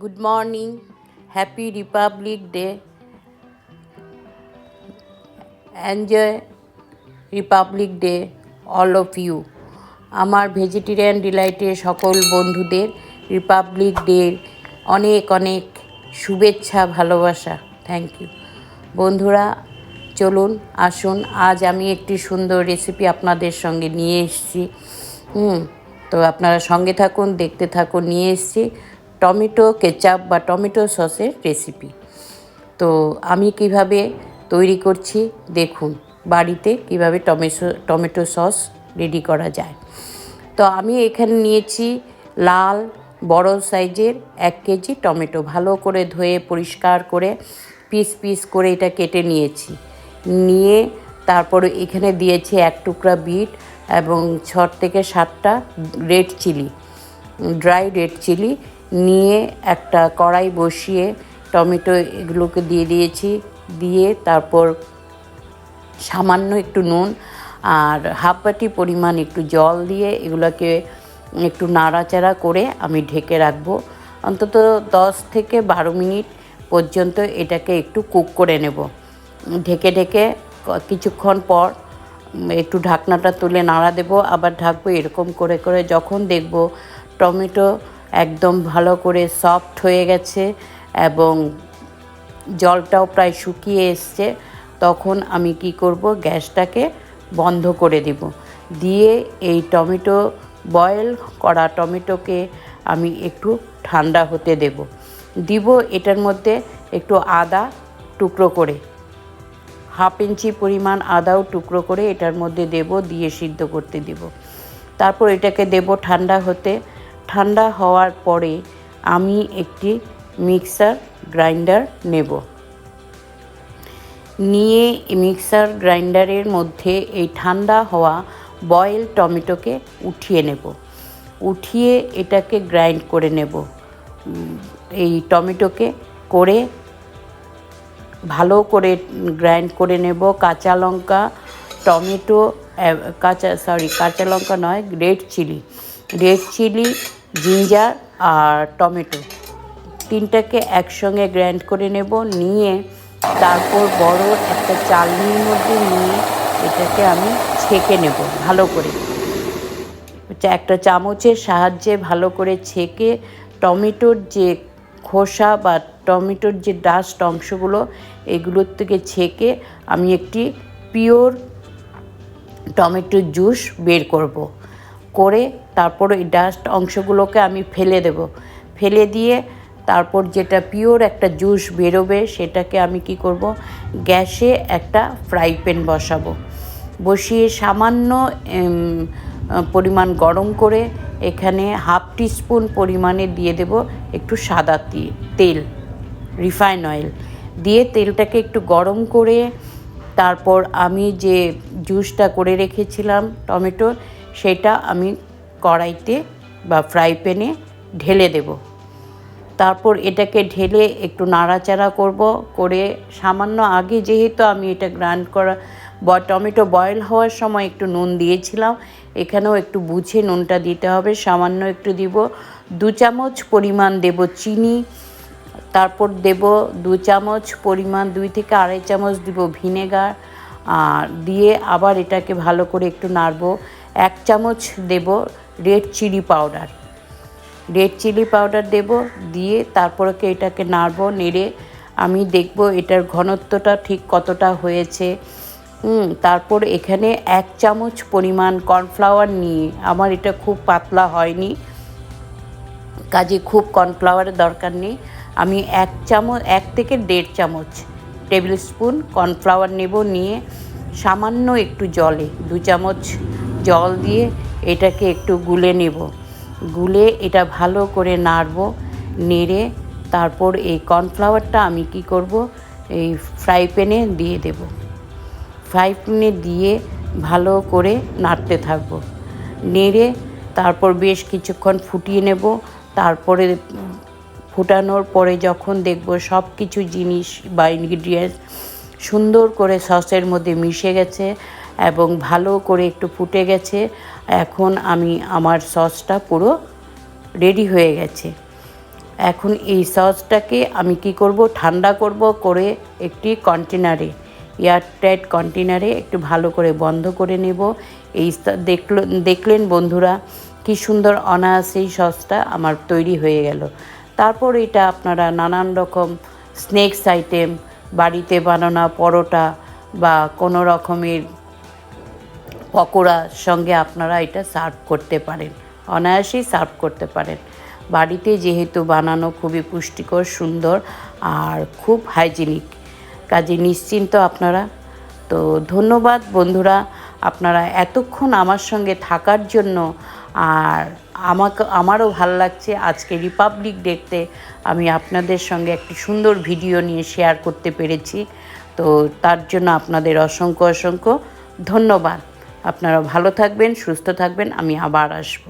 Good morning happy republic day enjoy republic day all of you আমার vegetarian ডিলাইটের সকল বন্ধুদের রিপাবলিক ডের অনেক অনেক শুভেচ্ছা, ভালোবাসা। থ্যাংক ইউ বন্ধুরা, চলুন, আসুন। আজ আমি একটি সুন্দর রেসিপি আপনাদের সঙ্গে নিয়ে এসেছি। হুম, তো আপনারা সঙ্গে থাকুন, দেখতে থাকুন, নিয়ে এসেছি। টমেটো, কেচাপ বা টমেটো সসের রেসিপি তো আমি কীভাবে তৈরি করছি দেখুন, বাড়িতে কীভাবে টমেটো টমেটো সস রেডি করা যায়। তো আমি এখানে নিয়েছি লাল, বড় সাইজের এক কেজি টমেটো। ভালো করে ধুয়ে, পরিষ্কার করে, পিস পিস করে এটা কেটে নিয়েছি। নিয়ে তারপরে এখানে দিয়েছি এক টুকরা বিট এবং ছ থেকে সাতটা red chilli, dry red chilli নিয়ে একটা কড়াই বসিয়ে টমেটো এগুলোকে দিয়ে দিয়েছি, দিয়ে তারপর সামান্য একটু নুন আর হাফ বাটি পরিমাণ একটু জল দিয়ে এগুলোকে একটু নাড়াচাড়া করে আমি ঢেকে রাখব। অন্তত দশ থেকে বারো মিনিট পর্যন্ত এটাকে একটু কুক করে নেব। ঢেকে ঢেকে কিছুক্ষণ পর একটু ঢাকনাটা তুলে নাড়া দেবো, আবার ঢাকবো এরকম করে করে যখন দেখব টমেটো একদম ভালো করে সফট হয়ে গেছে এবং জলটাও প্রায় শুকিয়ে এসছে। তখন আমি কি করব, গ্যাসটাকে বন্ধ করে দেব। দিয়ে এই টমেটো বয়েল করা টমেটোকে আমি একটু ঠান্ডা হতে দেব। দিব এটার মধ্যে একটু আদা টুকরো করে। হাফ ইঞ্চি পরিমাণ আদাও টুকরো করে এটার মধ্যে দেব, দিয়ে সিদ্ধ করতে দেব। তারপর এটাকে দেব ঠান্ডা হতে। ঠান্ডা হওয়ার পরে আমি একটি মিক্সার গ্রাইন্ডার নেব। নিয়ে মিক্সার গ্রাইন্ডারের মধ্যে এই ঠান্ডা হওয়া বয়েল টমেটোকে উঠিয়ে নেব। উঠিয়ে এটাকে গ্রাইন্ড করে নেব। এই টমেটোকে করে ভালো করে গ্রাইন্ড করে নেব। কাঁচা লঙ্কা, টমেটো কাঁচা, সরি, কাঁচা লঙ্কা নয়, red chilli. Red chilli ginger আর টমেটো তিনটাকে একসঙ্গে গ্র্যান্ড করে নেব, নিয়ে তারপর বড় একটা চালনির মধ্যে নিয়ে এটাকে আমি ছেঁকে নেব ভালো করে একটা চামচের সাহায্যে ভালো করে ছেঁকে টমেটোর যে খোসা বা টমেটোর যে ডাস্ট অংশগুলো, এগুলোর থেকে ছেঁকে আমি একটি পিওর টমেটোর জুস বের করব। করে তারপর এই ডাস্ট অংশগুলোকে আমি ফেলে দেব। ফেলে দিয়ে তারপর যেটা পিওর একটা জুস বেরোবে সেটাকে আমি কি করব? গ্যাসে একটা ফ্রাই প্যান বসাবো। বসিয়ে সামান্য পরিমাণ গরম করে এখানে হাফ টিস্পুন পরিমাণে দিয়ে দেব একটু সাদা তেল রিফাইন অয়েল দিয়ে তেলটাকে একটু গরম করে তারপর আমি যে জুসটা করে রেখেছিলাম টমেটোর সেটা আমি কড়াইতে বা ফ্রাই প্যানে ঢেলে দেবো। তারপর এটাকে ঢেলে একটু নাড়াচাড়া করব করে সামান্য আগে যেহেতু আমি এটা গ্রাইন্ড করা বা, টমেটো বয়েল হওয়ার সময় একটু নুন দিয়েছিলাম, এখানেও একটু বুঝে নুনটা দিতে হবে, সামান্য একটু দিব। দু চামচ পরিমাণ দেব চিনি, তারপর দেব দু চামচ পরিমাণ, দুই থেকে আড়াই চামচ দিব ভিনেগার, আর দিয়ে আবার এটাকে ভালো করে একটু নাড়বো। এক চামচ দেব red chilli powder. Red chilli powder দেব দিয়ে তারপরে এটাকে নাড়বো, নেড়ে আমি দেখব এটার ঘনত্বটা ঠিক কতটা হয়েছে। তারপর এখানে এক চামচ পরিমাণ কর্নফ্লাওয়ার নিয়ে, আমার এটা খুব পাতলা হয়নি, কাজে খুব কর্নফ্লাওয়ারের দরকার নেই। আমি এক চামচ, এক থেকে দেড় চামচ টেবিল স্পুন কর্নফ্লাওয়ার নেব নিয়ে সামান্য একটু জলে, দু চামচ জল দিয়ে এটাকে একটু গুলে নেব। গুলে এটা ভালো করে নাড়বো, নেড়ে তারপর এই কর্নফ্লাওয়ারটা আমি কি করব, এই ফ্রাই প্যানে দিয়ে দেব। ফ্রাই প্যানে দিয়ে ভালো করে নাড়তে থাকব। নেড়ে তারপর বেশ কিছুক্ষণ ফুটিয়ে নেব। তারপরে ফুটানোর পরে যখন দেখব সব কিছু জিনিস বা ইনগ্রিডিয়েন্টস সুন্দর করে সসের মধ্যে মিশে গেছে এবং ভালো করে একটু ফুটে গেছে। এখন আমি আমার সসটা পুরো রেডি হয়ে গেছে। এখন এই সসটাকে আমি কি করব? ঠান্ডা করব করে একটি কন্টেনারে এয়ারটাইট কন্টেনারে একটু ভালো করে বন্ধ করে নেব। এই দেখল দেখলেন বন্ধুরা, কি সুন্দর অনায়াসেই সসটা আমার তৈরি হয়ে গেল। তারপর এটা আপনারা নানান রকম স্ন্যাক্স আইটেম, বাড়িতে বানানো পরোটা বা কোনো রকমের পকোড়ার সঙ্গে আপনারা এটা সার্ভ করতে পারেন। অনায়াসেই সার্ভ করতে পারেন। বাড়িতে যেহেতু বানানো খুবই পুষ্টিকর, সুন্দর আর খুব হাইজিনিক কাজে নিশ্চিন্ত আপনারা। তো ধন্যবাদ বন্ধুরা, আপনারা এতক্ষণ আমার সঙ্গে থাকার জন্য আর আমাকে, আমারও ভালো লাগছে আজকে রিপাবলিক দেখতে আমি আপনাদের সঙ্গে একটি সুন্দর ভিডিও নিয়ে শেয়ার করতে পেরেছি। তো তার জন্য আপনাদের অসংখ্য অসংখ্য ধন্যবাদ। আপনারা ভালো থাকবেন সুস্থ থাকবেন আমি আবার আসব।